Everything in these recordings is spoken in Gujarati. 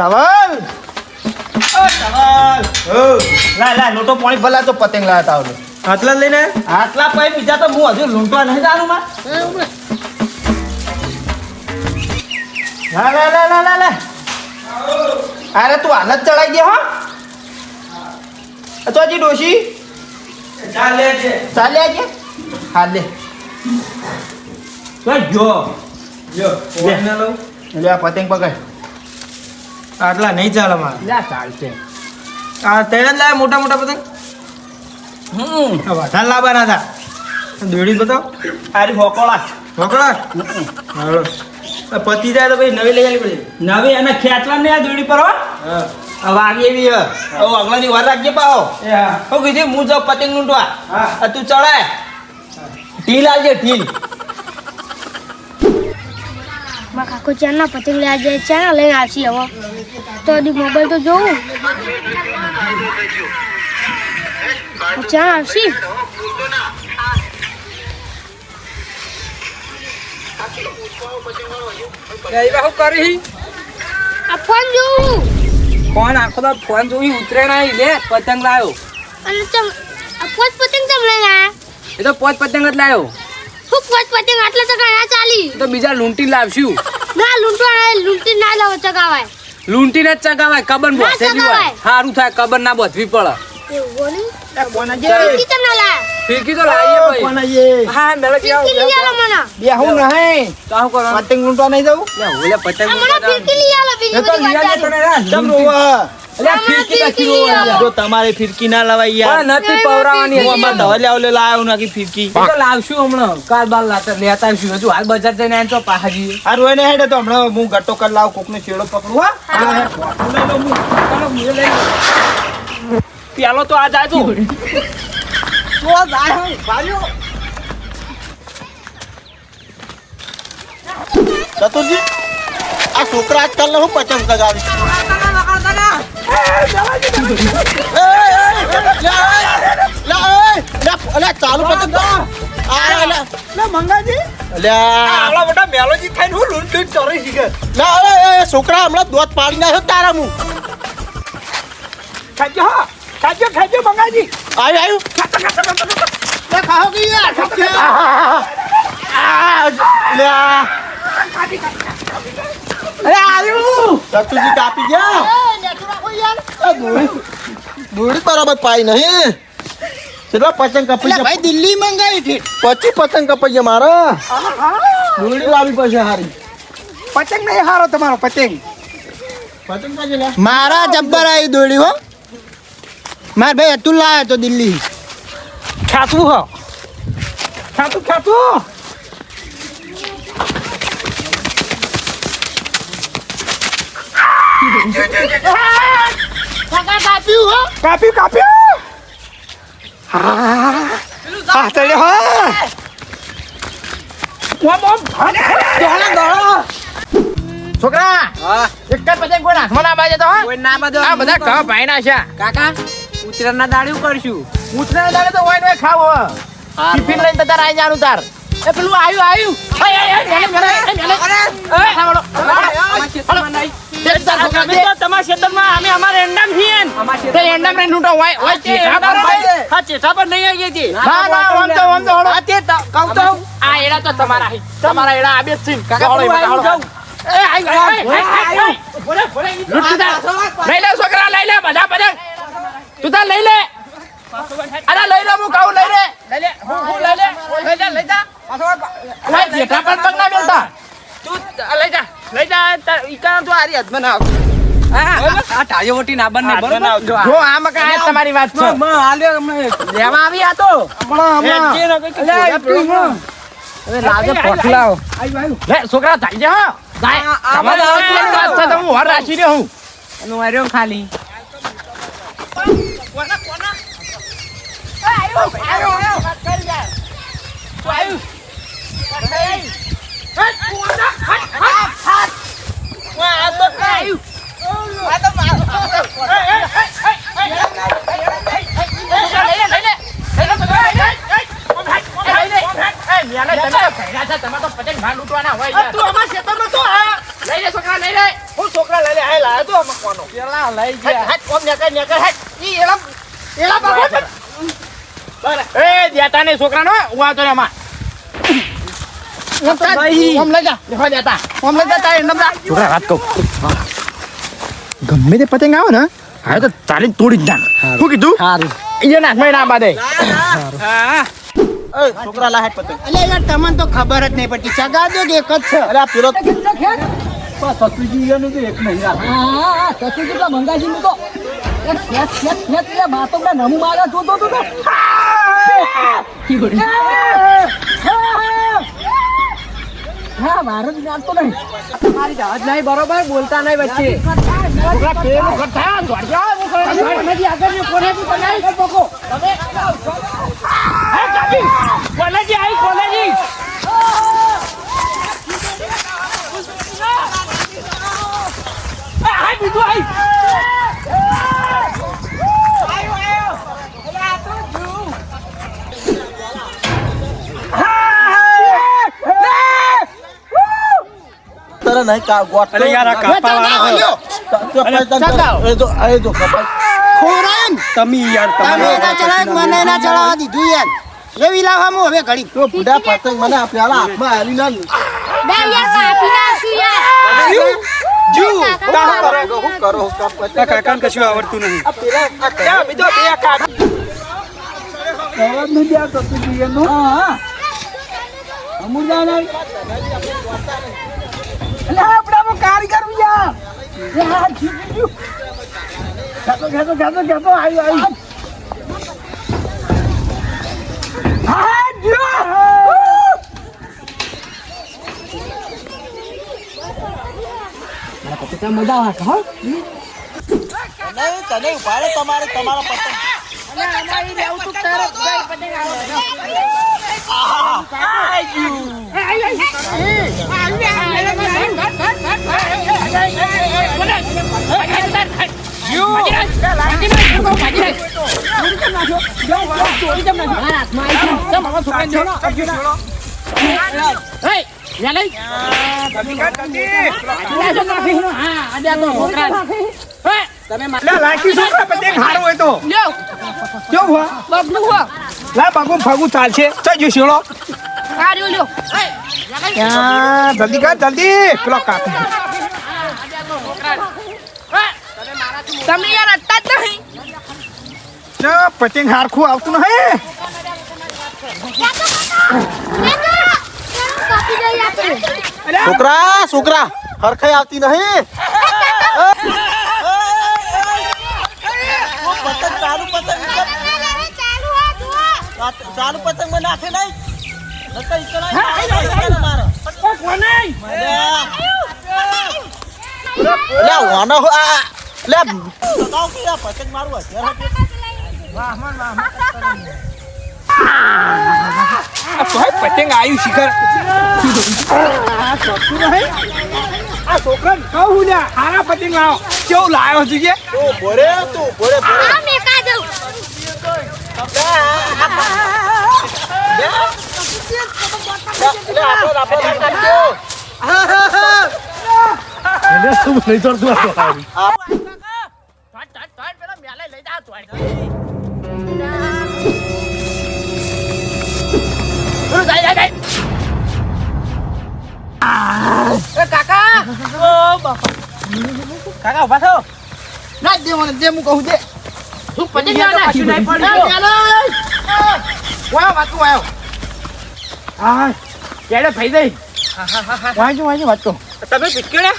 ઓ લાય લાય લોટો પાણી ભલા તો પતંગ લાયા તા આવડે આટલા લઈને? આટલા પાઈ બીજા તો હું હજુ લૂંટવા નહીં જાણું માં. લા લા લા લા લા લા અરે તું હાલત ચડાઈ દે હો. અચોજી ડોશી. ચાલે છે ચાલે આજે. હા લે. તો જો. લે. પતંગ પકડ. આટલા નહીં ચાલે મારે. લે ચાલશે. આ તેને જ લાવે મોટા મોટા પતંગ હમ. વધારે લાવવાના હતા દોડી બતાવો. આરી હોકોળા. પકડા હાલો. પતી જાય તો ભાઈ નવી લઈ આવી પડી. નવી અને ખેંચવા ને આ દોડી પર હો. વાગી એવી હે. ઓ અગલાની વાર રાખજે પાઓ હું. કીધું હું જાઉં પતંગ લૂંટવા. તું ચડાય. ઢીલ આવજે ઢીલ. મારા કાકુ ચારના પતંગ લેવા આજે ચાના લઈને આવશે હવે. તો હજી મોબાઈલ તો જોઉં. ચાણ આવશે? ફોન જોઉં. ફોન આખો દા ફોન જોઈ ઉતરે ના લે પતંગ લાયો. અને પતંગ ચમ લઈને આયા? એ તો પોત પતંગ જ લાયો. હું પતંગ આટલા ચકા ના ચાલી. તો બીજા લૂંટી લાવશું. ના લૂંટવા લૂંટી ના લાવો ચગાવાય. લૂંટી ને ચગાવાય કબન બોસે હોય. સારું થાય કબન ના બોધવી પડે. એવું બોલી? કોનાજે ફિરકી ચમ ના લાયા. ફિરકી તો લાવીએ ભાઈ. કોનાજે હા મેલે ફિરકી લઈ આલો મને. બે હું નહીં. તો શું કરવાનું? પતંગ લૂંટવા નહીં જવું લે ઓલે પતંગ મને ફિરકી લઈ આલો બીજી તો લઈ વાત તને રા, રોવા તમારે ફિરકી ના લવાય યાર. નથી પવરાવાની હું આમાં ધવલે નાખી ફિરકી. તો લાવશું હમણાં. કાલ બાર લાતા લેતા આવીશું. હજુ હાલ બજાર જઈને આવીને તો પાછા જઈએ આ રોઈને હેડે તો હમણાં હું ગટ્ટો કરી લાવ કોકને છેડો પકડું હા. હા. હેડ. હું. લઈ લઉં, હું. ચાલો, હું એ લઈ લઉં. પેલો તો આ જાજો ચતુરજી આ છોકરા આજકાલ હું પતંગ ચગાવે ચાલુ શીખે છોકરા હમણાં દોત પાડી નાખ્યો તારા હું ખાજો ખાજો ખાજો મંગાજી આવ્યું આવ્યું ખાઓ કે અરે આવ્યું કાપી ગયા? દોરી. બરાબર પાઈ નહીં. કેટલા પતંગ કપાઈ ભાઈ દિલ્હી મંગાવી હતી. પછી પતંગ કપાઈ ગયા મારા? દોડી લાવી પછી હારી. પતંગ નહીં હારો તમારો પતંગ. પતંગ મારા જબ્બર આવી દોડી હો. માર ભાઈ અતુલ લાવ્યો તો દિલ્હી. ખાતું હો. ખાતું ખાતું. કાપ્યું હો કાપ્યું કાપ્યું હા હા ચલે હો ઓમ ઓમ દોડા દોડા છોકરા હા એક જ પતંગ કોઈ હાથમાં ના બાજે તો કોઈ ના બધો આ બધા ઘા ભાઈ ના છે કાકા ઉતરાના દાડ્યું કરશું ઉતરાણ દાડે તો વાઈન વાઈ ખાવો ટિફિન લઈને તાર આઈ જાનું તાર એ પેલું આવ્યું આવ્યું આય આય આય મેલે મેલે મેલે એ સાંભળો અમારા ખેતરમાં તમારા ખેતરમાં અમે અમારે એંડામ છીએ અમારા એન્ડમ રે લૂંટો વાય વાય ચેઠા પર હા ચેઠા પર નહીં આવી હતી. ના ના આમ તો આમ તો હળો તે કહું તો આ એડા તો તમારા હી. તમારા એડા આબે છે કાકા તું આવી જાઉં. એ આઈ આઈ આઈ આઈ બોલે બોલે તાર લઈ લે છોકરા લઈ લે બધા બધા તું તાર લઈ લે. અરે લઈ લે હું કહું લઈ લે. લઈ લે હું હું લઈ લે. લઈ જા લઈ જા. ઓય જેઠા પર પગ ના મેલતા તું લઈ જા. લઈ જા ઈકા તો આરી હાથમાં ના આવ. આ ટાળીઓ વટી ના બંને ના બરોબર. જો આ મકા આ તમારી વાત છે. માં હાલ્યો હમણાં લેવા આવી આ તો. હમણાં જે ના કંઈક અલ્યા, એટલું માં. હવે લાગે પોટલાઓ લે છોકરા છે હા. જાય આ- આ તમારી બધા વાત છે તો હું વર રાખી રહ્યો હું. એનું વાર્યો ખાલી. તમે તો ભેગા છે, તમે તો પતંગ ભાર લૂંટવાના હોય યાર. તું ખેતરમાં તો આ લઈ લે છોકરા લઈ લે. આ તો મકવાનો પેલા લઈ ગયા હેટ ઓમ નેકર નેકર હેટ ઈ એલા બાબા એ દેતા નહીં છોકરાનો આવતો રે આમાં. ઓમ લઈ જા દેખા દેતા ઓમ લઈ જા તારે નબળા છોકરા વાત કહું. ગમે તે પતંગ આવે ને હા તો તારે તોડી જ નાખ. શું કીધું? સારું અહીંયા નાખમાં ના બાદે એ છોકરા લા હેટ પતંગ. અલે યાર તમને તો ખબર જ નહીં પડતી. સગા દો કે એક જ છે. અરે પેલો સતુજી એનું તો એક નહીં હા મંગાજી નું તો. લે માતો બધા નમુ મારા જોતો તો તો. હા મારે જાણતો નહીં. તમારી જહાજ નહીં બરોબર? બોલતા નહીં વચ્ચે ચાબી. કોલેજી આવી કોલેજી આ, આ બીજું આવી તને નહીં કા ગોટ અરે યાર, આ કાપા વાળા હોય. એ જો એ જો કપાઈ ખોરાયન! તમે યાર તમે ના ચલાવ મને ના ચલાવવા દીધું યાર? લેવી લાવવામાં હવે ઘડી. તો બુઢા પતંગ મને આપણે પેલા હાથમાં આલી ના બે યાર કાપી નાખશું યાર. જુ કાકા, કરો હું કરો હું કાકાને કશું આવડતું નહીં. આ પેલા આ બીજો બે કાઢ જવાબ નહીં દે સતુજી એનું હા અમુરદા નહીં એટલે આપણે કારીગર બીજા ખેતો ખેતો ખેતો ખેતો આવ્યો આવ્યો મજા આવે હા. નહીં તને ઉભાડે તમારે તમારા પતંગ. લાખી છોકરા પતંગ હારો હોય તો. કેવું હા. લા બાગુ ફાગુ ચાલશે. ચજો શેળો ત્યાં જલ્દી કર જલ્દી. પેલો કાપી તમે યાર જ નહીં. હારખું આવતું નહીં. છોકરા છોકરા હરખાઈ આવતી નહીં પતંગ ચાલુ પતંગ ચાલુ હા જુઓ ચાલુ પતંગમાં નાખે નહીં. પતંગ મારું. ભાઈ પતંગ આવ્યું શિખર. આ છોકરા કહું ને હારા પતંગ લાવો. કેવું લાવ્યો છે કે? તું તું મેકા દઉં લે આપણે આપણે નાખજો કાકા ઊભા થો. ના, જ દે મને, જે હું કહું દે તું ના નહીં પડ્યું વાહ વાતું આવ્યો હા કેડે ફાઈ દઈ વાંચો વાંચો વાંચો તમે પીટકેડે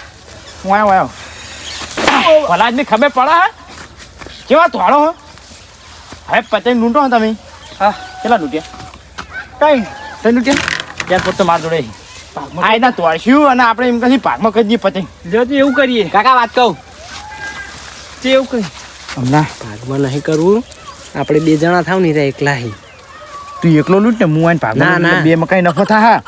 હું આવ્યો આવ્યો ભલાજની ખબર પડે હે કેવા ધોળો હો હવે પતંગ લૂંટો તમે હા કેટલા લૂંટ્યા કઈ કઈ લૂંટ્યા ત્યાં પોતે માર જોડે આ એના તોડશું અને આપણે એમ કहीं પાકમાં કરી દઈએ પતંગ જો એવું કરીએ કાકા વાત કહું તે એવું કહી હમણાં. ભાગમાં નહીં કરવું. આપણે બે જણા થાવ નહીં એકલા હી. તું એકલો લૂંટ ને હું આઈને ના, ના. ભાગમાં બે મકાઈ નખો થા હા.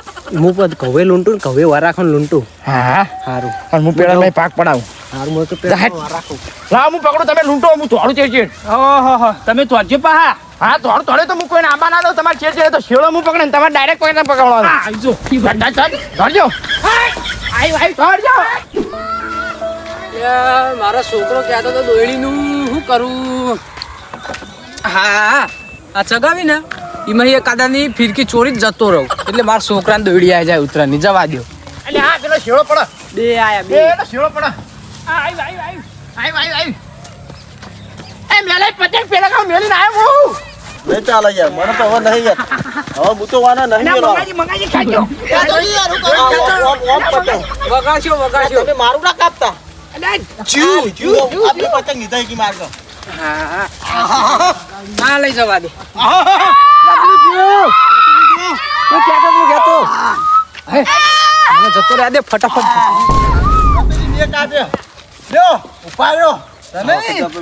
હું પદ કવે લૂંટું ને કવે વરાખો લૂંટું. હા સારું પણ હું પેલા પાક પડાવું. સારું હું તો વાર રાખું. લાવ હું પકડું તમે લૂંટો હું થોડું છે ચેડ. ઓહો તમે તોડજો પા હા. હા તોડ થોડે તો હું કોઈને આંબા ના દઉં તમારે છેડ ચેડ તો શેળો હું પકડે ને તમારે ડાયરેક્ટ કોઈને પકડવાનો. આવજો. ધરજો ધરજો આઈ આઈ યાર, મારો છોકરો કહેતો તો દોયડીનું. કરું? હા આ ચગાવી ને એમાં એ કાદાની ફિરકી ચોરી જ જતો રહું. એટલે મારા છોકરાને દોડી આવી જાય ઉતરાની જવા દો એટલે હા પેલો શેળો પડો. બે આયા બે. એનો શેળો પડો. આ આયુ આયુ આયુ આયુ આયુ આયુ એ મેલે પતંગ પેલા કામ મેલીને આવ્યો હું. નહીં ચાલે યાર મને તો હવે નહીં યાર. હવે હું તો વાના નહીં ના, મંગાજી મંગાજી ખાજો વગાડશો વગાડશો. તમે મારું ના કાપતા? પતંગ લીધા કે માર્ગ હા લઈ જવા દે જતો રહ્યા દે ફટાફટ બે કાપે લ્યો ઉપાડ્યો તમે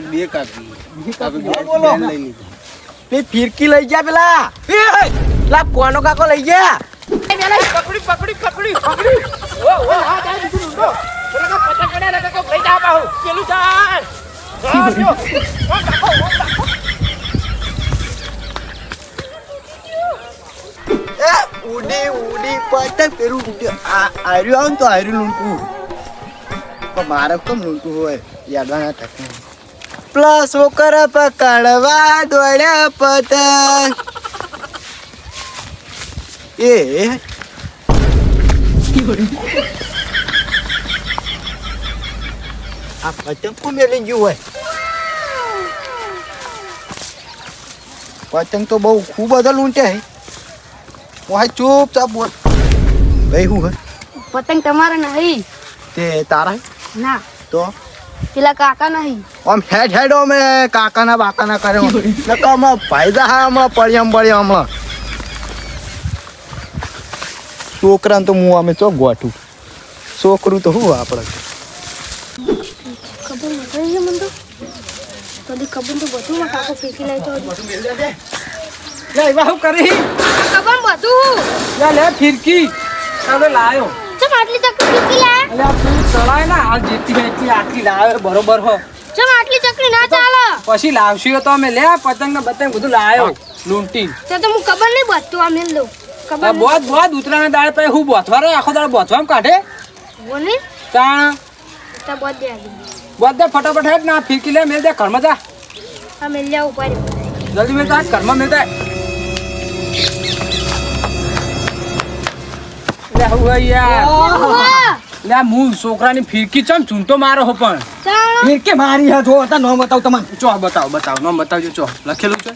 બે કાપી બોલો તે ફિરકી લઈ ગયા પેલા પેલા કોનો કાકો લઈ ગયા પકડી પકડી પકડી પકડી પેલા પેલું ઉડી પતંગ પેલું આર્યું આવે તો આર્યું લૂંટવું. પણ મારે કેમ લૂંટવું હોય યાદવાના ટકે પ્લસ છોકર પકડવા દોડ્યા પતંગ. એ. આ પતંગ કોણ મેલી ગયું હોય પતંગ તો બહુ ખૂબ બધા લૂંટે હે હું ચૂપચાપ બોલ ભાઈ હું હે પતંગ તમારે નહીં તે તારા? ના તો પેલા કાકા નહીં આમ હેડ હેડ અમે કાકાના બાકાના કરે નકા અમે ફાયદા હા અમે પડ્યા પડ્યા અમે છોકરાને તો હું અમે ચો ગોઠું છોકરું તો હું આપણે ખબર નથી છે મને તો ખબર તો બધું માં કાકો તો લે એવા શું કરી? ખબર બધું. લે લે ફિરકી. ચાલો લાયો. ચમ આટલી ચકરી લાયા એટલે આ તું ચડાય ને આ જેટલી બેટલી આટલી લાવે બરોબર હો. ચમ આટલી ચકરી ના ચાલે? પછી લાવશી તો અમે. લે પતંગ ને બતંગ બધું લાયો. લૂંટી. તો તો હું ખબર નહીં બધું આ મેલ દઉં ખબર બોત બોધ ઉતરાણ ઉતરાના દાડે પછી હું બોથવા રે આખો દાળ બોથવામાં કાઢે? બોલે? તાણ. તો બધે બોધ દે ફટાફટ હેડ ના ફિરકી લે મેલ દે ઘરમાં જા. દે લે લે હું છોકરાની ફિરકી ચમ ચૂંટો મારો હો પણ. ફિરકી મારી હા જો હતા નો બતાવ તમને ચો બતાવો બતાવો નો બતાવજો ચો લખેલું છે?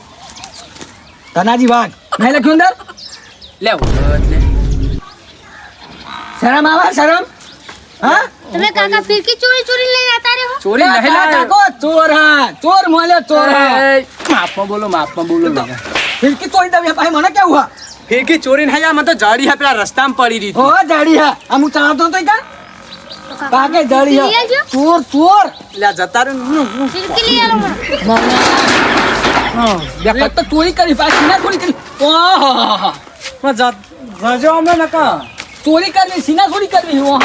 ધનાજી વાઘ નહીં લખ્યું અંદર? લે. શરમ આવે શરમ? હા? તમે કાકા ફિરકી ચોરી ચોરી લઈ જતા રહ્યો ચોરી નહીં લાતા કો ચોર હા. ચોર મોલે ચોર માપમાં બોલો માપમાં બોલો. ફિરકી ચોરી તમે ભાઈ મને કેવું હા? ફિરકી ચોરી નહીં મને તો જાડી હા પેલા રસ્તામાં પડી રહી હો જાડી હા. આ હું ચલાવતો તો કા કાકે જાડી હા. ચોર ચોર. લે જતા રહ્યું ફિરકી લઈ આલો મને. એક તો ચોરી કરી પાછી ના ચોરી કરી. ઓહો જજો અમે નકા. ચોરી કરવી સીના ચોરી કરવી ઓહો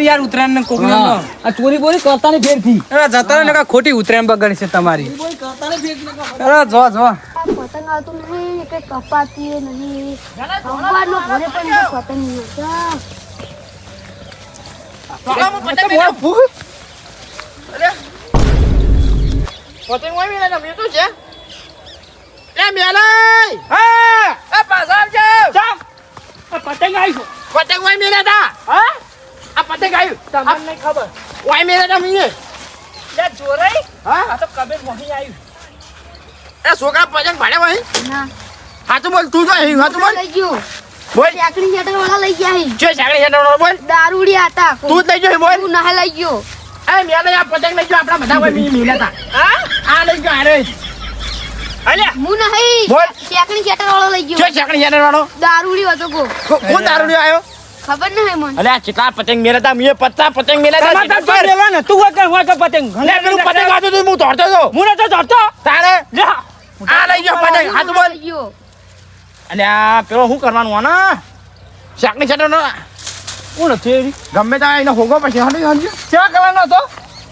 યાર ઉતરાયણ ને કોક આ ચોરી બોરી કરતા ને ફેરથી જતા ને નકા ખોટી ઉતરાયણ બગડ છે તમારી. ને અરે જો જો પતંગ આવતું નહીં કે કપાતી નહીં ઘરે પણ પતંગ. પતંગ હોય મેલે તમે તો છે એ મેલે હા! એ પાછા આવજો! પતંગ આવ્યું પતંગ વાય મેલે તા? હા? આ પતંગ આવ્યું તમને નહીં ખબર. વાય મેલે તા મીએ? લે ચોરાઈ હા? આ તો કબે મોહી આવ્યું એ છોકરા પતંગ ભાડે હોય ના. હાચું બોલ તું જો અહીં બોલ. લઈ ગયો. બોલ. વાળા લઈ ગયા હી. જે હેઠળ બોલ. દારૂડિયા હતા. તું લઈ જો બોલ. તું ના લઈ ગયો. એ મેલે આ પતંગ લઈ ગયો આપણા બધા હોય મી મિલે તા. હા? આ લઈ ગયો અરે અલ્યા! હું નહીં. બોલ. ચાકરી શેટર વાળો લઈ ગયો. સાગરી હેઠળ વાળો દારૂડિયો હતો કો કો- કોણ આવ્યો ખબર નહીં મને. અલે કેટલા પતંગ મેલે તા પચાસ પતંગ મેલે તા તમારે તો લેવા ને તું હોય હોય કે પતંગ? લે પેલું પતંગ હતું હું દોડતો હતો હું નતો ધરતો. તારે? આ લઈ ગયો પતંગ. હાથ બોલ. લઈ ગયો. અને આ પેલો શું કરવાનું આના? શાકની છાંટો કોણ છે ગમે ત્યાં એને હોગો પછી હાંડી હતો?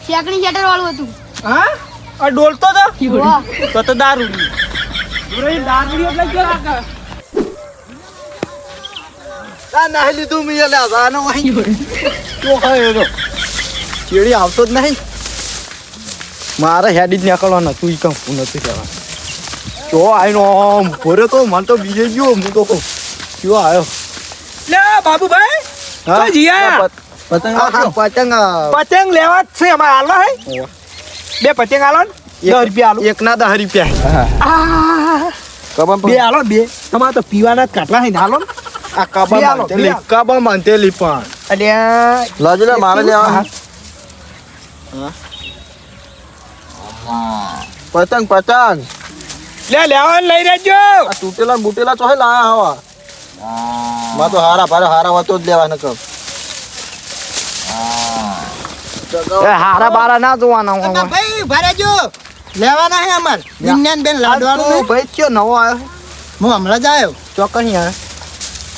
ચાકરી શેટર વાળું હતું. હા? આ ડોલતો તો. તો તો દારૂ દારૂ એટલે કે આ નાહી લીધું મેં લે આનો અહીં. તો હોય એનો. ચેડી આવતો જ નહીં. મારે હેડી જ નીકળવાનું તું ઈ નથી કહેવાનું જો આઈનો આમ ભરે તો મને તો બીજે ગયો હું તો કહું. કયો આવ્યો લે બાબુભાઈ. હા? જીયા. પતંગ હા, પતંગ પતંગ લેવા જ છે અમારે હાલવા હે. બે પતંગ આલો ને દસ રૂપિયા આલો. એક ના દસ રૂપિયા. આ બે આલો બે. તમારે તો પીવાના જ કાટલા હે ને આ કાબા આલો, માંતેલી બે માંતેલી પણ. અલ્યા લાજો લે મારે લેવા પતંગ પતંગ. લે લેવા લઈ રહેજો. આ તૂટેલા બૂટેલા ચોહે લાયા હવા. માં તો હારા ભારે હારા હોતો જ લેવા નકર એ હારા બારા ના જોવાના ભાઈ ભારે જો. લેવાના હે અમાર. વિજ્ઞાન બેન લાડવાનું ને. ભાઈ કયો નવો આવ્યો? હું હમણાં જ આવ્યો. ચોકણી યાર.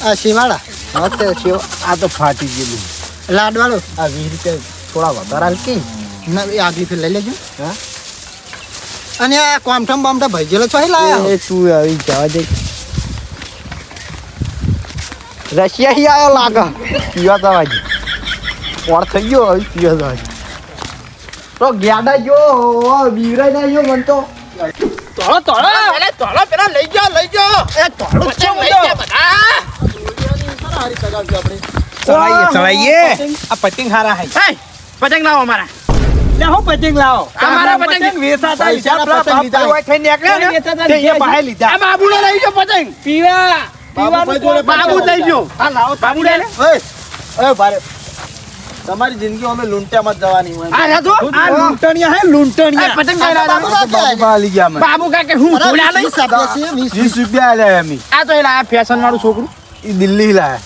આ શિવાળા. હા શિવ. આ તો ફાટી ગયેલું. લાડવાળો. આ વીસ રૂપિયા થોડા વધારે હાલ કી. ના આગલી ફેર લઈ લેજો. હા? અને આ કોમઠમ બોમઠમ ભજીલો છો લાયા? એ તું આવી જવા દે. રશિયા હી આવ્યો લાગે. પીવા જવાજી ઓર થઈ ગયો? હવે પીવા જવાજી તો ગ્યાડા જો બીવરાઈ ના જો મન તો. તોળો તોળો અરે તોળો પેલા લઈ જાઓ લઈ જાઓ એ તોળો પતંગ લઈ જા બધા. ચલાઈએ ચલાઈએ. આ પતંગ હારા હે. હે પતંગ લાવો અમારા. લે હું પતંગ લાવો? અમારા પતંગ. વેચાતા પૈસાના પતંગ લીધા. બાપા થઈને નીકળ્યા ને, તે બહાર લીધા. આ બાબુને લઈ જાઓ પતંગ. પીવા જોડે બાબુ લઈ જાઓ હા લાવો બાબુ લે. ભારે. તમારી જિંદગી અમે લૂંટ્યામાં જ જવાની હોય. આ રાજો આ લૂંટણિયા હે લૂંટણિયા. પતંગ લઈ બાબુ ગયા અમે બાબુ કાકે હું થોડા લઈ? વીસ છે, વીસ. વીસ રૂપિયા લે અમે આ તો એલા ફેશન વાળું છોકરું. એ દિલ્હી લાય.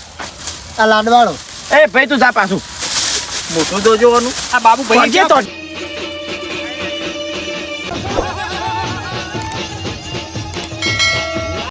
આ લાડવાળો. એ ભાઈ તું જા પાછું. મોટું તો જોવાનું. આ બાબુ ભાઈ પગે તો